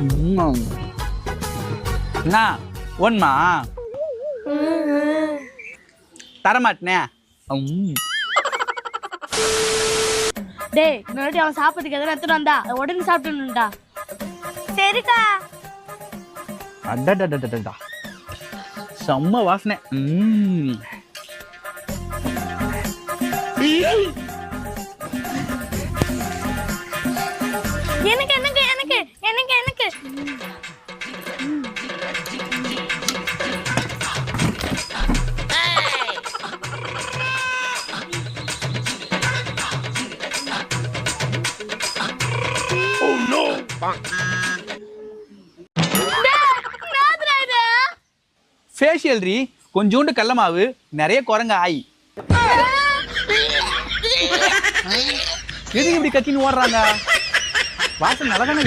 என்ன? ஒன்மா தரமாட்டினே. டேய் முன்னாடி அவன் சாப்பிட்றதுக்கு எதனா எடுத்துட்டு வந்தா? உடனே சாப்பிட்டுடா சரிக்கா. அடடடடடடா செம்ம வாசனை. எனக்கு ஃபேஷியல் ரீ கொஞ்சோண்டு கடல மாவு நிறைய குரங்க ஆய். எதுக்கு இப்படி கத்தின்னு ஓடுறாங்க? வாசனை நல்லா தானே